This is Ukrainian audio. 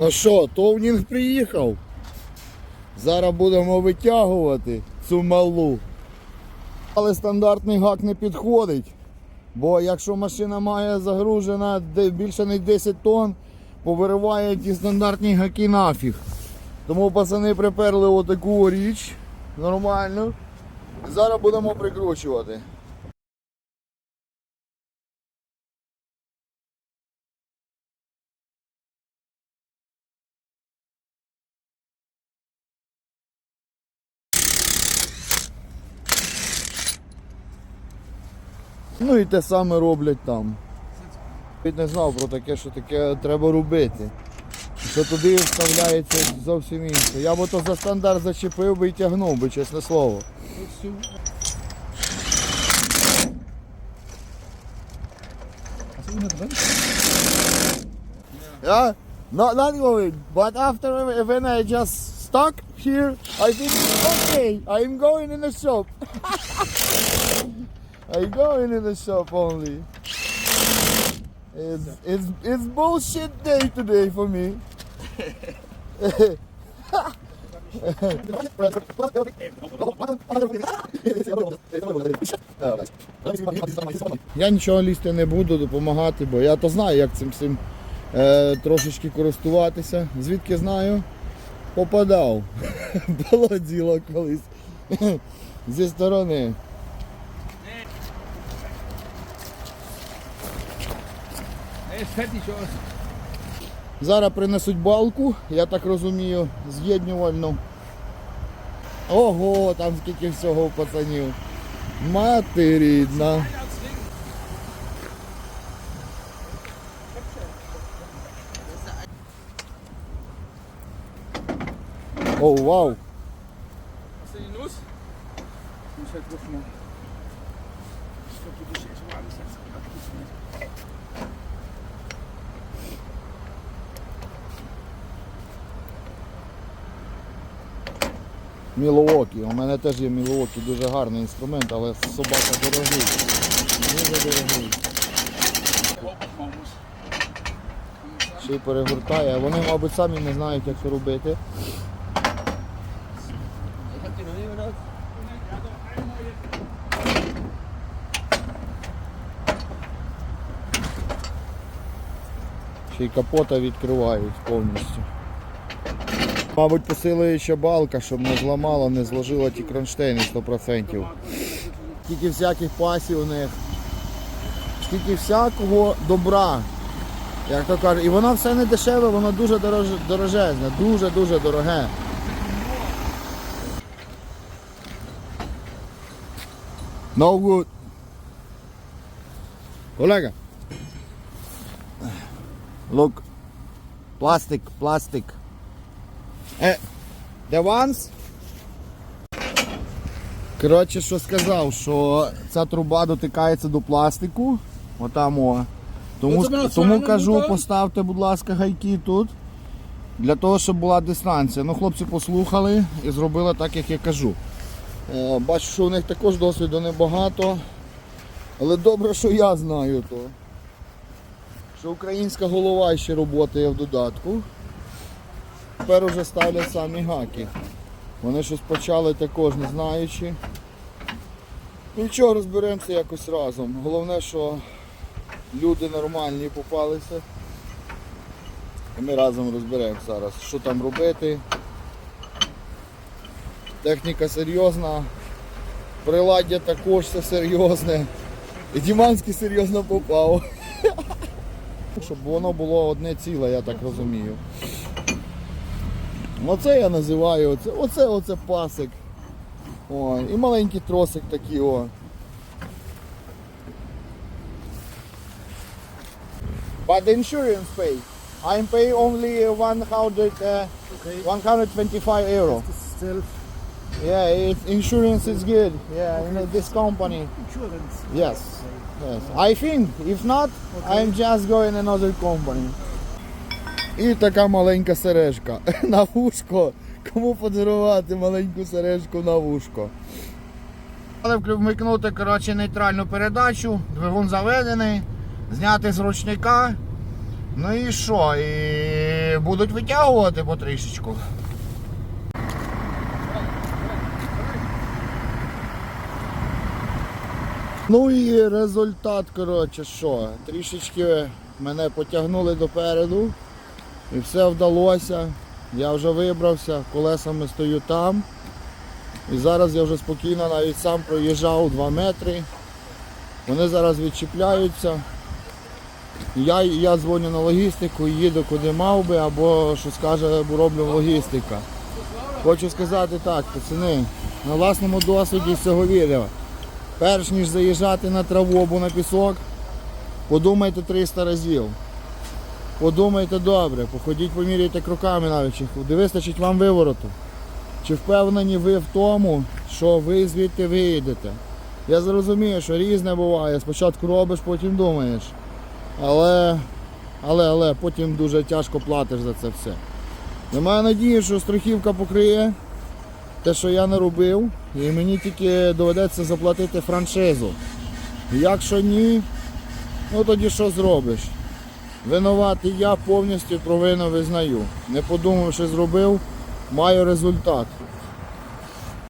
Ну що, товнінг приїхав. Зараз будемо витягувати цю малу. Але стандартний гак не підходить. Бо якщо машина має загружена більше ніж 10 тонн, повириває ті стандартні гаки нафіг. Тому пацани приперли отаку річ нормальну. Зараз будемо прикручувати. Ну і те саме роблять там. Я не знав про таке, що таке треба робити. Що туди вставляється зовсім інше. Я б ото за стандарт зачепив би і тягнув би, чесне слово. Yeah, not not going, but after when I just stuck here, I think okay, I'm going in the shop. I'm going in the shop only. It's it's it's bullshit day today for me. Я нічого лізти не буду допомагати, бо я то знаю, як цим всім е, трошечки користуватися. Звідки знаю? Попадав. Було діло колись. Зі сторони. Зараз принесуть балку, я так розумію, з'єднювальну. Ого, там скільки всього пацанів. Мати рідна. О, вау. Hast du die Nuss? Мілуокі. У мене теж є Мілуокі, дуже гарний інструмент, але собака дорогий. Дуже дорогий. Ще й перегортає. Вони, мабуть, самі не знають, як це робити. Ще й капота відкривають повністю. Мабуть, посилуюча балка, щоб не зламала, не зложила ті кронштейни 100%. Скільки всяких пасів у них, скільки всякого добра. Як то кажуть, і воно все не дешеве, воно дуже дорож... дуже-дуже дороге. No good. Колега. Look. Plastic, plastic. Е, the ones? Коротше, що сказав, що ця труба дотикається до пластику. Отам о. Тому, тому кажу, поставте, будь ласка, гайки тут. Для того, щоб була дистанція. Ну, хлопці послухали і зробили так, як я кажу. Е, бачу, що у них також досвіду небагато. Але добре, що я знаю то. Що українська голова ще роботає в додатку. Тепер уже ставлять самі гаки. Вони щось почали також не знаючи. Нічого, розберемося якось разом. Головне, що люди нормальні попалися. І ми разом розберемо зараз, що там робити. Техніка серйозна, приладдя також все серйозне. І Діманський серйозно попав. Щоб воно було одне ціле, я так розумію. Оце я називаю, оце, оце, оце пасик. О, і маленький тросик такий о. But the insurance pay. I'm pay only 100, uh, 125 euro. Still Yeah, it, insurance is good. Yeah, in this company. insurance. Yes. Yes. I think. If not, I'm just going another company. І така маленька сережка на вушко. Кому подарувати маленьку сережку на вушко? Але вмикнути коротше, нейтральну передачу, двигун заведений, зняти з ручника. Ну і що? І будуть витягувати потрішечку. Ну і результат, коротше, що, трішечки мене потягнули допереду і все вдалося. Я вже вибрався, колесами стою там. І зараз я вже спокійно навіть сам проїжджав 2 метри. Вони зараз відчіпляються. Я, я дзвоню на логістику, їду куди мав би, або що скаже, або роблю логістика. Хочу сказати так, пацани, на власному досвіді з цього відео. Перш ніж заїжджати на траву або на пісок, подумайте 300 разів. Подумайте добре, походіть, поміряйте кроками навіть, чи вистачить вам вивороту. Чи впевнені ви в тому, що ви звідти виїдете? Я зрозумію, що різне буває. Спочатку робиш, потім думаєш. Але, але, але потім дуже тяжко платиш за це все. Я маю надію, що страхівка покриє те, що я не робив, і мені тільки доведеться заплатити франшизу. Якщо ні, ну тоді що зробиш? Винуватий я повністю провину визнаю. Не подумав, що зробив, маю результат.